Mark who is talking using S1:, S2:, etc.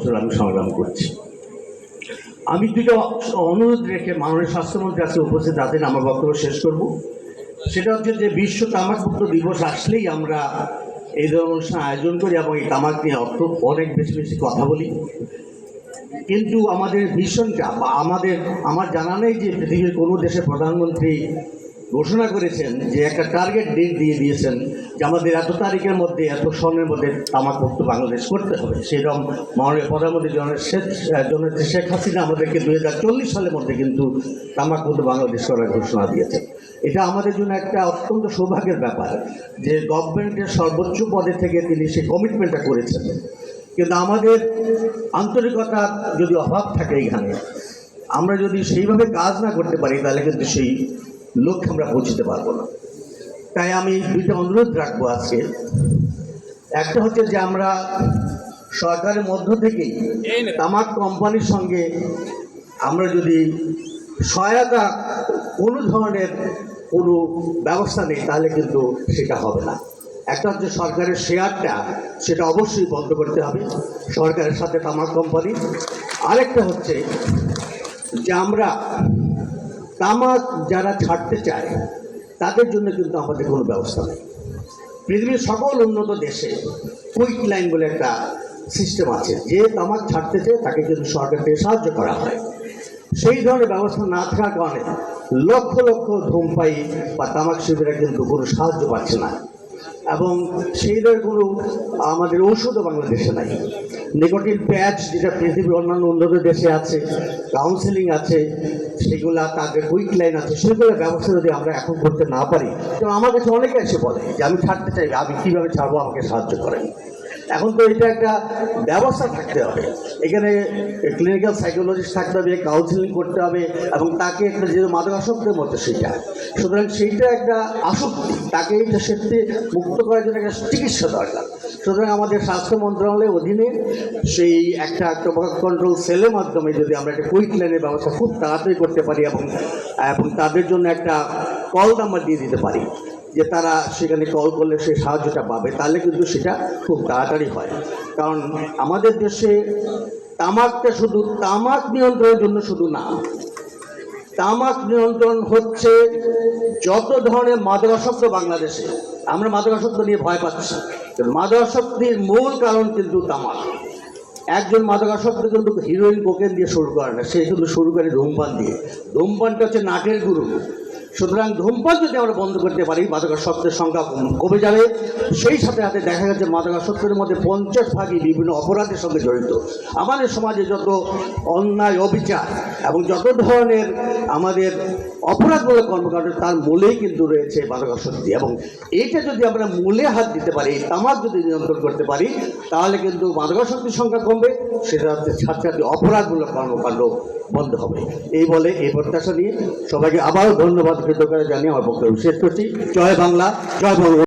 S1: বছর আমি সংগ্রাম করছি। আমি দুটো অনুরোধ রেখে মাননীয় স্বাস্থ্যমন্ত্রী কাছে উপস্থিত আছেন আমার বক্তব্য শেষ করব। সেটা হচ্ছে যে বিশ্ব তামাকমুক্ত দিবস আসলেই আমরা এই ধরনের অনুষ্ঠান আয়োজন করি এবং এই তামাক নিয়ে অর্থ অনেক বেশি বেশি কথা বলি। কিন্তু আমাদের ভীষণটা বা আমাদের, আমার জানা নেই যে পৃথিবীর কোনো দেশের প্রধানমন্ত্রী ঘোষণা করেছেন যে একটা টার্গেট ডেট দিয়ে দিয়েছেন যে আমাদের এত তারিখের মধ্যে, এত সনের মধ্যে তামাকমুক্ত বাংলাদেশ করতে হবে। সেরকম মাননীয় প্রধানমন্ত্রী জনের শেখ জনের শেখ হাসিনা আমাদেরকে দুই হাজার চল্লিশ সালের মধ্যে কিন্তু তামাকমুক্ত বাংলাদেশ করার ঘোষণা দিয়েছেন। এটা আমাদের জন্য একটা অত্যন্ত সৌভাগ্যের ব্যাপার যে গভর্নমেন্টের সর্বোচ্চ পদে থেকে তিনি সেই কমিটমেন্টটা করেছেন। কিন্তু আমাদের আন্তরিকতার যদি অভাব থাকে এখানে, আমরা যদি সেইভাবে কাজ না করতে পারি, তাহলে কিন্তু সেই লক্ষ্যে আমরা পৌঁছতে পারব না। তাই আমি দুইটা অনুরোধ রাখব আজকে। একটা হচ্ছে যে আমরা সরকারের মধ্য থেকেই তামাক কোম্পানির সঙ্গে আমরা যদি সহায়তা কোনো ধরনের কোনো ব্যবস্থা নেই তাহলে কিন্তু সেটা হবে না। একটা হচ্ছে সরকারের শেয়ারটা সেটা অবশ্যই বন্ধ করতে হবে সরকারের সাথে তামাক কোম্পানি। আরেকটা হচ্ছে যে আমরা তামাক যারা ছাড়তে চায়, তাদের জন্য কিন্তু আমাদের কোনো ব্যবস্থা নেই। পৃথিবীর সকল উন্নত দেশে কুইক লাইন বলে একটা সিস্টেম আছে। যে তামাক ছাড়তে চায়, তাকে কিন্তু সরকার থেকে সাহায্য করা হয়। সেই ধরনের ব্যবস্থা না থাকার কারণে লক্ষ লক্ষ ধূমপাই বা তামাক শিল্পীরা কিন্তু কোনো সাহায্য পাচ্ছে না। এবং সেই কোনো আমাদের ঔষধও বাংলাদেশে নাই। নিকোটিন প্যাচ যেটা পৃথিবীর অন্যান্য উন্নত দেশে আছে কাউন্সেলিং আছে, সেগুলো তাদের উইক লাইন আছে, সেগুলোর ব্যবস্থা যদি আমরা এখন করতে না পারি, তো আমার কাছে অনেকে এসে বলে যে, আমি ছাড়তে চাই আমি কীভাবে ছাড়বো আমাকে সাহায্য করেন? এখন তো এটা একটা ব্যবস্থা থাকতে হবে। এখানে ক্লিনিক্যাল সাইকোলজিস্ট থাকতে হবে কাউন্সিলিং করতে হবে, এবং তাকে একটা যে মাদকাসক্তের মতো সেটা। সুতরাং সেইটা একটা আসক্তি, তাকে এইটা সেটি মুক্ত করার জন্য একটা চিকিৎসা দরকার। সুতরাং আমাদের স্বাস্থ্য মন্ত্রণালয়ের অধীনে সেই একটা টোবাকো কন্ট্রোল সেলের মাধ্যমে যদি আমরা একটা কুইক লাইনের ব্যবস্থা খুব তাড়াতাড়ি করতে পারি এবং এবং তাদের জন্য একটা কল নাম্বার দিয়ে দিতে পারি। যে তারা সেখানে কল করলে সেই সাহায্যটা পাবে, তাহলে কিন্তু সেটা খুব তাড়াতাড়ি হয়। কারণ আমাদের দেশে তামাকটা শুধু, তামাক নিয়ন্ত্রণের জন্য শুধু না, তামাক নিয়ন্ত্রণ হচ্ছে যত ধরনের মাদকাসক্ত বাংলাদেশে, আমরা মাদকাসক্ত নিয়ে ভয় পাচ্ছি মাদকাসক্তির মূল কারণ কিন্তু তামাক। একজন মাদকাসক্ত কিন্তু হিরোইন কোকেন দিয়ে শুরু করে না, সে কিন্তু শুরু করে ধূমপান দিয়ে। ধূমপানটা হচ্ছে নাটের গুরু সুতরাং ধূমপান যদি আমরা বন্ধ করতে পারি, মাদকাসক্তের সংখ্যা কমে যাবে। সেই সাথে সাথে দেখা গেছে মাদকাসক্তের মধ্যে পঞ্চাশ ভাগই বিভিন্ন অপরাধের সঙ্গে জড়িত। আমাদের সমাজে যত অন্যায়, অবিচার এবং যত ধরনের আমাদের অপরাধমূলক কর্মকাণ্ড, তার মূলেই কিন্তু রয়েছে মাদকাসক্তি। এবং এইটা যদি আমরা মূলে হাত দিতে পারি, তামাক যদি নিয়ন্ত্রণ করতে পারি, তাহলে কিন্তু মাদকাসক্তির সংখ্যা কমবে, সেটা হচ্ছে ছাত্রছাত্রী অপরাধমূলক কর্মকাণ্ড বন্ধ হবে। এই বলে এই প্রত্যাশা নিয়ে সবাইকে আবারও ধন্যবাদ। কৃতজ্ঞতা জানিয়ে আমার বক্তব্য শেষ করছি। জয় বাংলা জয় বঙ্গ।